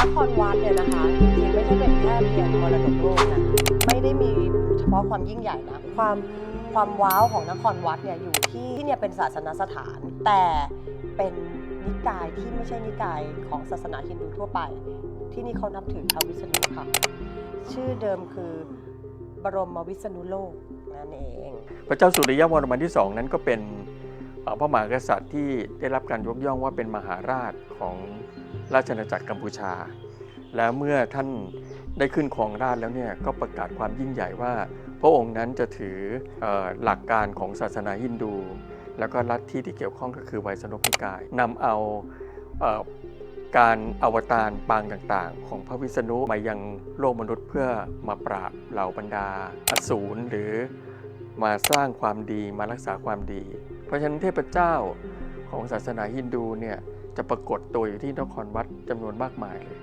นครวัดเนี่ยนะคะจริงๆไม่ใช่เป็นแค่เพียงมรดกโลกนะไม่ได้มีเฉพาะความยิ่งใหญ่นะความความว้าวของนครวัดเนี่ยอยู่ที่ที่เนี่ยเป็นศาสนสถาน แต่เป็นนิกายที่ไม่ใช่นิกายของศาสนาฮินดูทั่วไป ที่นี่เขานับถือพระวิษณุค่ะ ชื่อเดิมคือบรมวิษณุโลกนั่นเอง พระเจ้าสุริยวรมันที่สองนั้นก็เป็นพระมหากษัตริย์ที่ได้รับการยกย่องว่าเป็นมหาราชของ ราชอาณาจักรกัมพูชา และเมื่อท่านได้ขึ้นครองราชแล้วเนี่ยก็ประกาศความยิ่งใหญ่ว่า พระองค์นั้นจะถือออหลักการของศาสนาฮินดู แล้วก็ลัทธิที่เกี่ยวข้องก็คือไวยสนพนิกายนำเอาเออการอวตารปางต่างๆ ของพระวิษณุมายังโลกมนุษย์เพื่อมาปราบเหล่าบรรดาอสูรหรือมาสร้างความดีมารักษาความดี เพราะฉะนั้นเทพเจ้า ของศาสนาฮินดูเนี่ยจะปรากฏตัวอยู่ที่นครวัดจำนวนมากมายเลย